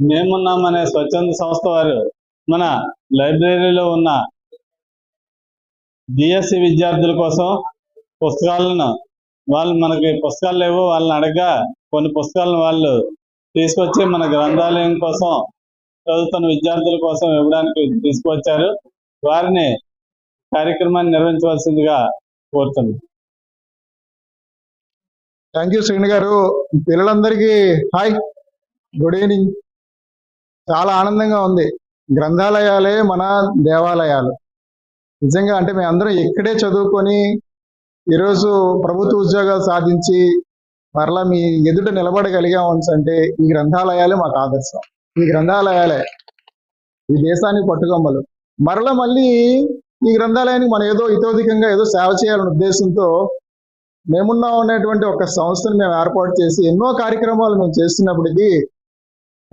మేమున్నాం అనే స్వచ్ఛంద సంస్థ వారు మన లైబ్రరీలో ఉన్న బిఎస్సి విద్యార్థుల కోసం పుస్తకాలను వాళ్ళు మనకి పుస్తకాలు లేవు వాళ్ళని అడగగా కొన్ని పుస్తకాలను వాళ్ళు తీసుకొచ్చి మన గ్రంథాలయం కోసం చదువుతున్న విద్యార్థుల కోసం ఇవ్వడానికి తీసుకువచ్చారు వారిని కార్యక్రమాన్ని నిర్వహించవలసిందిగా కోరుతున్నాను థ్యాంక్ యూ శ్రీని గారు. పిల్లలందరికీ హాయ్. Good evening. చాలా ఆనందంగా ఉంది. గ్రంథాలయాలే మన దేవాలయాలు. నిజంగా అంటే మేము అందరం ఇక్కడే చదువుకొని ఈరోజు ప్రభుత్వ ఉద్యోగాలు సాధించి మరలా మీ ఎదుట నిలబడగలిగాము అంటే ఈ గ్రంథాలయాలే మాకు ఆదర్శం. ఈ గ్రంథాలయాలే. ఈ దేశానికి పట్టుకొమ్మలు. మరలా మళ్ళీ ఈ గ్రంథాలయానికి మనం ఏదో ఇతోధికంగా ఏదో సేవ చేయాలనే ఉద్దేశంతో మేమున్నా ఉన్నటువంటి ఒక సంస్థను మేము ఏర్పాటు చేసి ఎన్నో కార్యక్రమాలు మేము చేస్తున్నప్పటికీ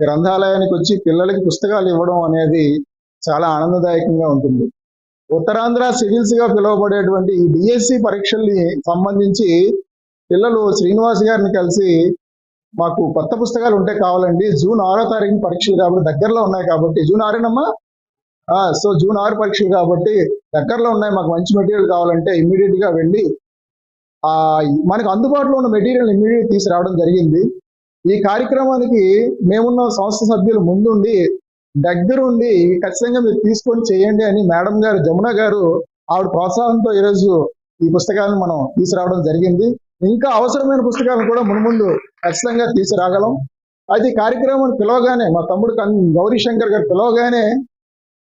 గ్రంథాలయానికి వచ్చి పిల్లలకి పుస్తకాలు ఇవ్వడం అనేది చాలా ఆనందదాయకంగా ఉంటుంది. ఉత్తరాంధ్ర సివిల్స్గా పిలువబడేటువంటి ఈ డిఎస్సి పరీక్షల్ని సంబంధించి పిల్లలు శ్రీనివాస్ గారిని కలిసి మాకు కొత్త పుస్తకాలు ఉంటే కావాలండి. జూన్ ఆరో తారీఖు పరీక్షలు కాబట్టి దగ్గరలో ఉన్నాయి కాబట్టి. జూన్ ఆరేనమ్మా? సో జూన్ ఆరు పరీక్షలు కాబట్టి దగ్గరలో ఉన్నాయి. మాకు మంచి మెటీరియల్ కావాలంటే ఇమ్మీడియట్గా వెళ్ళి మనకు అందుబాటులో ఉన్న మెటీరియల్ ఇమ్మీడియట్ తీసుకురావడం జరిగింది. ఈ కార్యక్రమానికి మేమున్న సంస్థ సభ్యులు ముందుండి దగ్గరుండి ఖచ్చితంగా మీరు తీసుకొని చేయండి అని మేడం గారు జమున గారు ఆవిడ ప్రోత్సాహంతో ఈరోజు ఈ పుస్తకాలను మనం తీసుకురావడం జరిగింది. ఇంకా అవసరమైన పుస్తకాలను కూడా మున్ముందు ఖచ్చితంగా తీసుకురాగలం. అది ఈ కార్యక్రమం పిలవగానే మా తమ్ముడు గౌరీ శంకర్ గారు పిలవగానే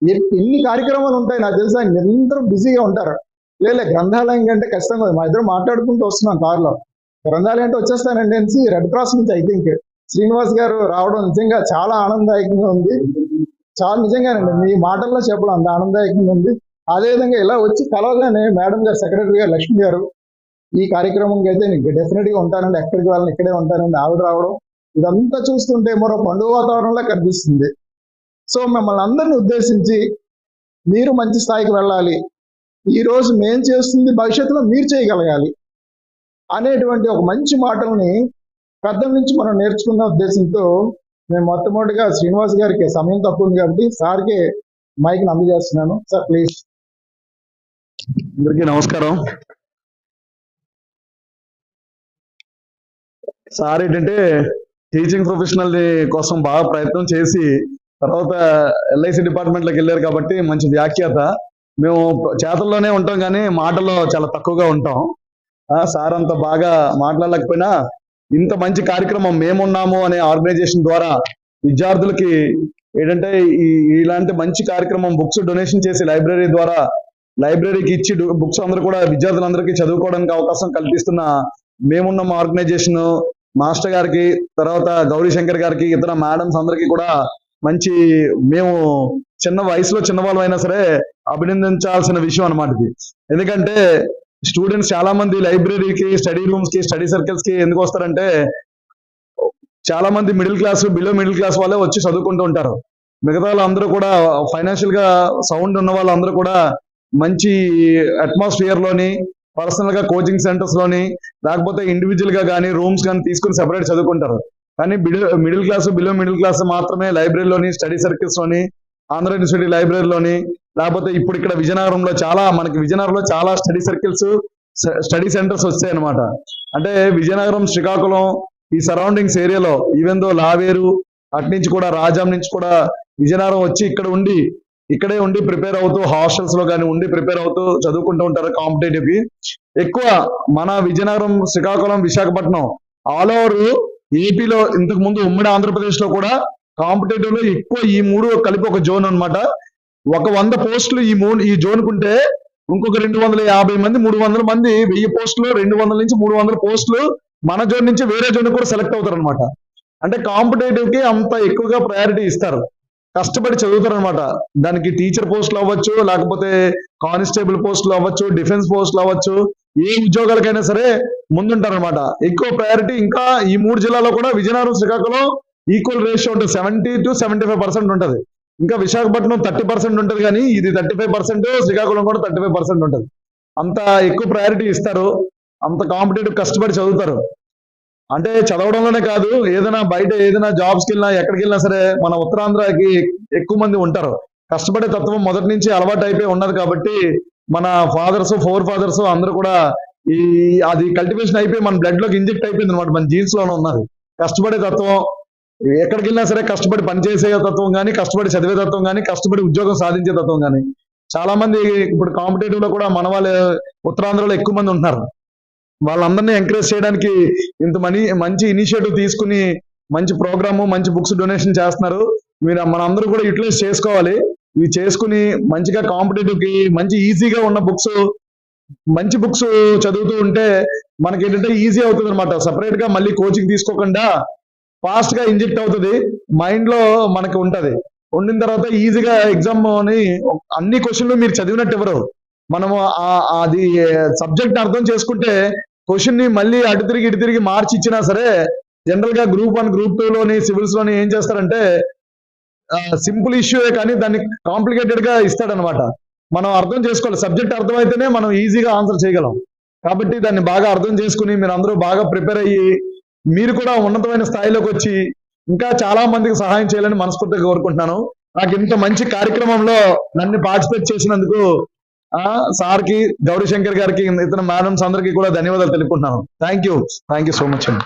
ఎన్ని కార్యక్రమాలు ఉంటాయి. నాకు తెలుసు ఆయన నిరంతరం బిజీగా ఉంటారు. లేదా గ్రంథాలయం కంటే ఖచ్చితంగా మా ఇద్దరు మాట్లాడుకుంటూ వస్తున్నాం కారులో. గ్రంథాలయం అంటే వచ్చేస్తానండి అనేసి రెడ్ క్రాస్ నుంచి ఐ థింక్ శ్రీనివాస్ గారు రావడం నిజంగా చాలా ఆనందదాయకంగా ఉంది. చాలా నిజంగానండి మీ మాటల్లో చెప్పడం అంత ఆనందదాయకంగా ఉంది. అదేవిధంగా ఇలా వచ్చి కలవగానే మేడం గారు సెక్రటరీ గారు లక్ష్మి గారు ఈ కార్యక్రమంకి అయితే నీకు డెఫినెట్గా ఉంటానండి. ఎక్కడికి వాళ్ళని ఇక్కడే ఉంటానండి ఆవిడ రావడం ఇదంతా చూస్తుంటే మరో పండుగ వాతావరణంలో కనిపిస్తుంది. సో మిమ్మల్ని అందరిని ఉద్దేశించి మీరు మంచి స్థాయికి వెళ్ళాలి. ఈ రోజు మేం చేస్తుంది భవిష్యత్తులో మీరు చేయగలగాలి. అనేటువంటి ఒక మంచి మాటల్ని పెద్ద నుంచి మనం నేర్చుకున్న ఉద్దేశంతో నేను మొట్టమొదటిగా శ్రీనివాస్ గారికి సమయం తక్కువ ఉంది కాబట్టి సార్కి మైక్ అందజేస్తున్నాను. Sir please. అందరికీ నమస్కారం. సార్ ఏంటంటే టీచింగ్ ప్రొఫెషనల్ కోసం బాగా ప్రయత్నం చేసి తర్వాత ఎల్ఐసి డిపార్ట్మెంట్లోకి వెళ్ళారు కాబట్టి మంచి వ్యాఖ్యాత. మేము చేతల్లోనే ఉంటాం కానీ మాటల్లో చాలా తక్కువగా ఉంటాం. సార్ అంత బాగా మాట్లాడలేకపోయినా ఇంత మంచి కార్యక్రమం మేమున్నాము అనే ఆర్గనైజేషన్ ద్వారా విద్యార్థులకి ఏంటంటే ఈ ఇలాంటి మంచి కార్యక్రమం బుక్స్ డొనేషన్ చేసి లైబ్రరీ ద్వారా లైబ్రరీకి ఇచ్చి బుక్స్ అందరూ కూడా విద్యార్థులందరికీ చదువుకోవడానికి అవకాశం కల్పిస్తున్న మేమున్న మా ఆర్గనైజేషన్ మాస్టర్ గారికి తర్వాత గౌరీ శంకర్ గారికి ఇతర మేడమ్స్ అందరికీ కూడా మంచి మేము చిన్న వయసులో చిన్నవాళ్ళు అయినా సరే అభినందించాల్సిన విషయం అన్నమాట ఇది. ఎందుకంటే స్టూడెంట్స్ చాలా మంది లైబ్రరీకి స్టడీ రూమ్స్కి స్టడీ సర్కిల్స్కి ఎందుకు వస్తారంటే చాలా మంది middle class below middle class వాళ్ళే వచ్చి చదువుకుంటూ ఉంటారు. మిగతా వాళ్ళందరూ కూడా ఫైనాన్షియల్గా సౌండ్ ఉన్న వాళ్ళందరూ కూడా మంచి అట్మాస్ఫియర్లోని పర్సనల్గా కోచింగ్ సెంటర్స్లోని లేకపోతే ఇండివిజువల్గా కానీ రూమ్స్ కానీ తీసుకుని సెపరేట్ చదువుకుంటారు. కానీ middle middle class below middle class మాత్రమే లైబ్రరీలోని స్టడీ సర్కిల్స్లోని ఆంధ్ర యూనివర్సిటీ లైబ్రరీలోని లేకపోతే ఇప్పుడు ఇక్కడ విజయనగరంలో చాలా మనకి విజయనగరంలో చాలా స్టడీ సర్కిల్స్ స్టడీ సెంటర్స్ వచ్చాయి అనమాట అంటే విజయనగరం శ్రీకాకుళం ఈ సరౌండింగ్స్ ఏరియాలో ఈవెన్ దో లావేరు అటు నుంచి కూడా రాజాం నుంచి కూడా విజయనగరం వచ్చి ఇక్కడ ఉండి ఇక్కడే ఉండి ప్రిపేర్ అవుతూ హాస్టల్స్లో కానీ ఉండి ప్రిపేర్ అవుతూ చదువుకుంటూ ఉంటారు కాంపిటేటివ్కి ఎక్కువ మన విజయనగరం శ్రీకాకుళం విశాఖపట్నం ఆల్ ఓవర్ ఏపీలో ఇంతకు ముందు ఉమ్మడి ఆంధ్రప్రదేశ్లో కూడా కాంపిటేటివ్లో ఎక్కువ ఈ మూడు కలిపి ఒక జోన్ అన్నమాట. ఒక వంద పోస్టులు ఈ మూడు ఈ జోన్ కుంటే ఇంకొక రెండు వందల యాభై మంది మూడు వందల మంది వెయ్యి పోస్టులు రెండు వందల నుంచి మూడు వందల పోస్టులు మన జోన్ నుంచి వేరే జోన్ కూడా సెలెక్ట్ అవుతారు అనమాట అంటే కాంపిటేటివ్కి అంత ఎక్కువగా ప్రయారిటీ ఇస్తారు. కష్టపడి చదువుతారు అనమాట దానికి టీచర్ పోస్టులు అవ్వచ్చు లేకపోతే కానిస్టేబుల్ పోస్టులు అవ్వచ్చు డిఫెన్స్ పోస్టులు అవ్వచ్చు ఏ ఉద్యోగాలకైనా సరే ముందుంటారనమాట ఎక్కువ ప్రయారిటీ ఇంకా ఈ మూడు జిల్లాలో కూడా విజయనగరం శ్రీకాకుళం ఈక్వల్ రేషియో ఉంటుంది seventy two seventy five percent ఉంటుంది. ఇంకా విశాఖపట్నం థర్టీ పర్సెంట్ ఉంటుంది కానీ ఇది థర్టీ ఫైవ్ పర్సెంట్ శ్రీకాకుళం కూడా థర్టీ ఫైవ్ పర్సెంట్ ఉంటుంది. అంత ఎక్కువ ప్రయారిటీ ఇస్తారు అంత కాంపిటేటివ్ కష్టపడి చదువుతారు. అంటే చదవడంలోనే కాదు ఏదైనా బయట ఏదైనా జాబ్స్కి వెళ్ళినా ఎక్కడికి వెళ్ళినా సరే మన ఉత్తరాంధ్రకి ఎక్కువ మంది ఉంటారు. కష్టపడే తత్వం మొదటి నుంచి అలవాటు అయిపోయి ఉన్నది కాబట్టి మన ఫాదర్స్ ఫోర్ ఫాదర్స్ అందరూ కూడా ఈ అది కల్టివేషన్ అయిపోయి మన బ్లడ్లోకి ఇంజెక్ట్ అయిపోయింది అనమాట మన జీన్స్లోనే ఉన్నది. కష్టపడే తత్వం ఎక్కడికి వెళ్ళినా సరే కష్టపడి పనిచేసే తత్వం కానీ కష్టపడి చదివే తత్వం కానీ కష్టపడి ఉద్యోగం సాధించే తత్వం కానీ చాలా మంది ఇప్పుడు కాంపిటేటివ్లో కూడా మన వాళ్ళు ఉత్తరాంధ్రలో ఎక్కువ మంది ఉంటున్నారు. వాళ్ళందరినీ ఎంకరేజ్ చేయడానికి ఇంత మనీ మంచి ఇనిషియేటివ్ తీసుకుని మంచి ప్రోగ్రాము మంచి బుక్స్ డొనేషన్ చేస్తున్నారు. మీరు మనందరూ కూడా యూటిలైజ్ చేసుకోవాలి. ఇవి చేసుకుని మంచిగా కాంపిటేటివ్కి మంచి ఈజీగా ఉన్న బుక్స్ మంచి బుక్స్ చదువుతూ ఉంటే మనకి ఏంటంటే ఈజీ అవుతుంది అనమాట సపరేట్గా మళ్ళీ కోచింగ్ తీసుకోకుండా ఫాస్ట్గా ఇంజెక్ట్ అవుతుంది మైండ్లో మనకి ఉంటది. ఉండిన తర్వాత ఈజీగా ఎగ్జామ్ అని అన్ని క్వశ్చన్లు మీరు చదివినట్టు ఎవరు? మనము అది సబ్జెక్ట్ అర్థం చేసుకుంటే క్వశ్చన్ని మళ్ళీ అటు తిరిగి ఇటు తిరిగి మార్చి ఇచ్చినా సరే జనరల్గా గ్రూప్ వన్ గ్రూప్ టూ లోని సివిల్స్లోని ఏం చేస్తారంటే సింపుల్ ఇష్యూయే కానీ దాన్ని కాంప్లికేటెడ్గా ఇస్తాడనమాట మనం అర్థం చేసుకోవాలి. సబ్జెక్ట్ అర్థమైతేనే మనం ఈజీగా ఆన్సర్ చేయగలం. కాబట్టి దాన్ని బాగా అర్థం చేసుకుని మీరు అందరూ బాగా ప్రిపేర్ అయ్యి మీరు కూడా ఉన్నతమైన స్థాయిలోకి వచ్చి ఇంకా చాలా మందికి సహాయం చేయాలని మనస్ఫూర్తిగా కోరుకుంటున్నాను. నాకు ఇంత మంచి కార్యక్రమంలో నన్ను పార్టిసిపేట్ చేసినందుకు ఆ సార్కి గౌరీ శంకర్ గారికి ఇతర మేడమ్స్ అందరికి కూడా ధన్యవాదాలు తెలుపుకుంటున్నాను. Thank you thank you so much అండి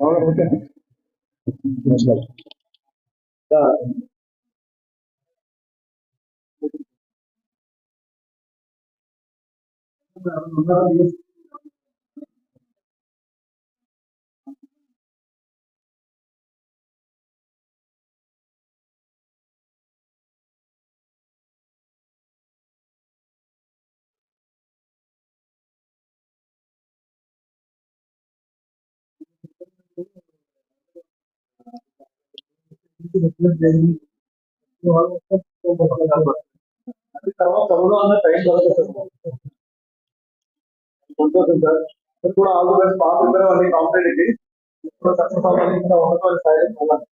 ఆ, అదే. సంతోషం సార్ మీరు కూడా ఆల్ ది బెస్ట్ బాగా ప్రిపేర్ అవ్వండి కాంపిటేటివ్ ఇప్పుడు సక్సెస్ అవ్వాలి ఇంకా ఉన్నత స్థాయిలో పోవాలి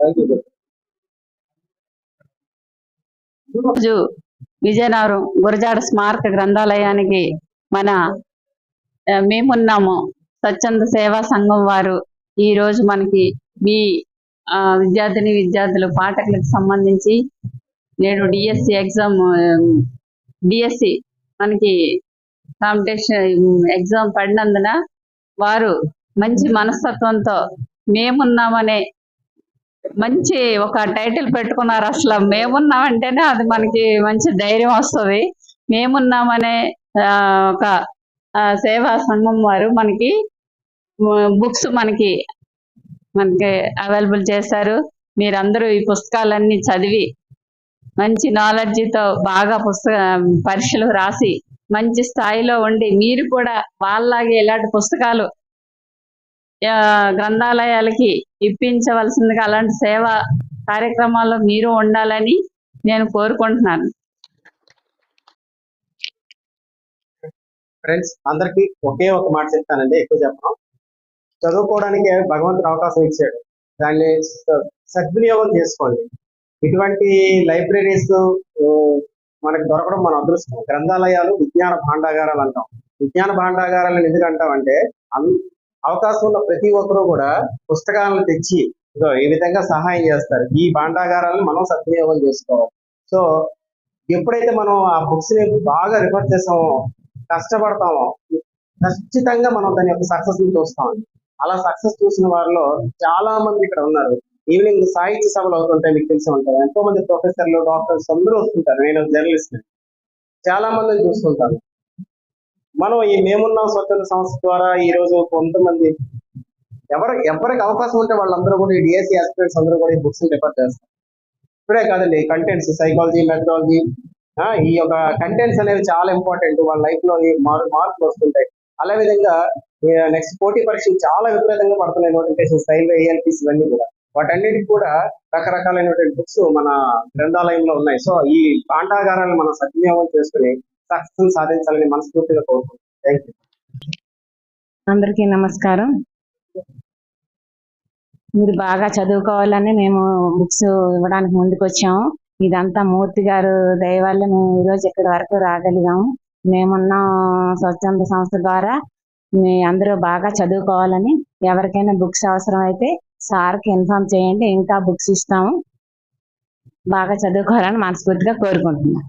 థ్యాంక్ యూ సార్ రోజు విజయనగరం గురజాడ స్మారక గ్రంథాలయానికి మన మేమున్నాము. స్వచ్ఛంద సేవా సంఘం వారు ఈ రోజు మనకి మీ ఆ, విద్యార్థిని విద్యార్థులు పాఠకులకు సంబంధించి నేడు డిఎస్సి ఎగ్జామ్ డిఎస్సి మనకి కాంపిటీషన్ ఎగ్జామ్ పడినందున వారు మంచి మనస్తత్వంతో మేమున్నామనే మంచి ఒక టైటిల్ పెట్టుకున్నారు అసలు. మేమున్నామంటేనే అది మనకి మంచి ధైర్యం వస్తుంది. మేమున్నామనే ఒక సేవా సంఘం వారు మనకి బుక్స్ మనకి మనకి అవైలబుల్ చేశారు. మీరందరూ ఈ పుస్తకాలన్నీ చదివి మంచి నాలెడ్జ్తో బాగా పుస్తక పరీక్షలు రాసి మంచి స్థాయిలో ఉండి మీరు కూడా వాళ్ళలాగే ఇలాంటి పుస్తకాలు గ్రంథాలయాలకి ఇప్పించవలసిందిగా అలాంటి సేవా కార్యక్రమాల్లో మీరు ఉండాలని నేను కోరుకుంటున్నాను. ఫ్రెండ్స్ అందరికి ఒకే ఒక మాట చెప్తానండి ఎక్కువ చెప్పడం చదువుకోవడానికి భగవంతుడు అవకాశం ఇచ్చాడు. దాన్ని సద్వినియోగం చేసుకోండి. ఇటువంటి లైబ్రరీస్ మనకు దొరకడం మన అదృష్టం. గ్రంథాలయాలు విజ్ఞాన భాండాగారాలు అంటాం. విజ్ఞాన భాండాగారాలను ఎందుకు అంటామంటే అవకాశం ఉన్న ప్రతి ఒక్కరూ కూడా పుస్తకాలను తెచ్చి ఈ విధంగా సహాయం చేస్తారు. ఈ భాండాగారాలను మనం సద్వినియోగం చేసుకోవాలి. సో ఎప్పుడైతే మనం ఆ బుక్స్ని బాగా రిఫర్ చేసామో కష్టపడతామో ఖచ్చితంగా మనం దాని యొక్క సక్సెస్ని చూస్తాం. అలా సక్సెస్ చూసిన వారిలో చాలా మంది ఇక్కడ ఉన్నారు. ఈవినింగ్ సాహిత్య సభలు అవుతుంటాయి మీకు తెలిసి ఉంటారు ఎంతో మంది ప్రొఫెసర్లు డాక్టర్స్ అందరూ వస్తుంటారు. నేను జర్నలిస్ట్ చాలా మందిని చూస్తుంటాను. మనం ఈ మేమున్నాం స్వచ్ఛంద సంస్థ ద్వారా ఈ రోజు కొంతమంది ఎవరు ఎవరికి అవకాశం ఉంటే వాళ్ళందరూ కూడా ఈ డిఎస్సి ఆస్పిరెంట్స్ అందరూ కూడా ఈ బుక్స్ రిఫర్ చేస్తారు. ఇప్పుడే కాదండి కంటెంట్స్ సైకాలజీ మెథడాలజీ ఈ యొక్క కంటెంట్స్ అనేవి చాలా ఇంపార్టెంట్ వాళ్ళ లైఫ్లో ఈ మార్కులు మార్పులు వస్తుంటాయి. అదే విధంగా నెక్స్ట్ పోటీ పరీక్షలు చాలా విపరీతంగా పడుతున్నాయి నోటిఫికేషన్స్ రైల్వే ఏఎల్పీస్ ఇవన్నీ కూడా. వాటన్నిటికి కూడా రకరకాలైనటువంటి బుక్స్ మన గ్రంథాలయంలో ఉన్నాయి. సో ఈ పాండాగారాన్ని మనం సద్వినియోగం చేసుకుని సక్సెస్ సాధించాలని మనస్ఫూర్తిగా కోరుకుంటున్నాను. థ్యాంక్ యూ అందరికీ నమస్కారం. మీరు బాగా చదువుకోవాలని మేము బుక్స్ ఇవ్వడానికి ముందుకు వచ్చాము ఇదంతా మూర్తి గారు దయ వల్ల మేము ఈరోజు ఇక్కడి వరకు రాగలిగాము. మేమున్న స్వచ్ఛంద సంస్థ ద్వారా మీ అందరూ బాగా చదువుకోవాలని ఎవరికైనా బుక్స్ అవసరం అయితే సార్కి ఇన్ఫార్మ్ చేయండి. ఇంకా బుక్స్ ఇస్తాము. బాగా చదువుకోవాలని మనస్ఫూర్తిగా కోరుకుంటున్నాను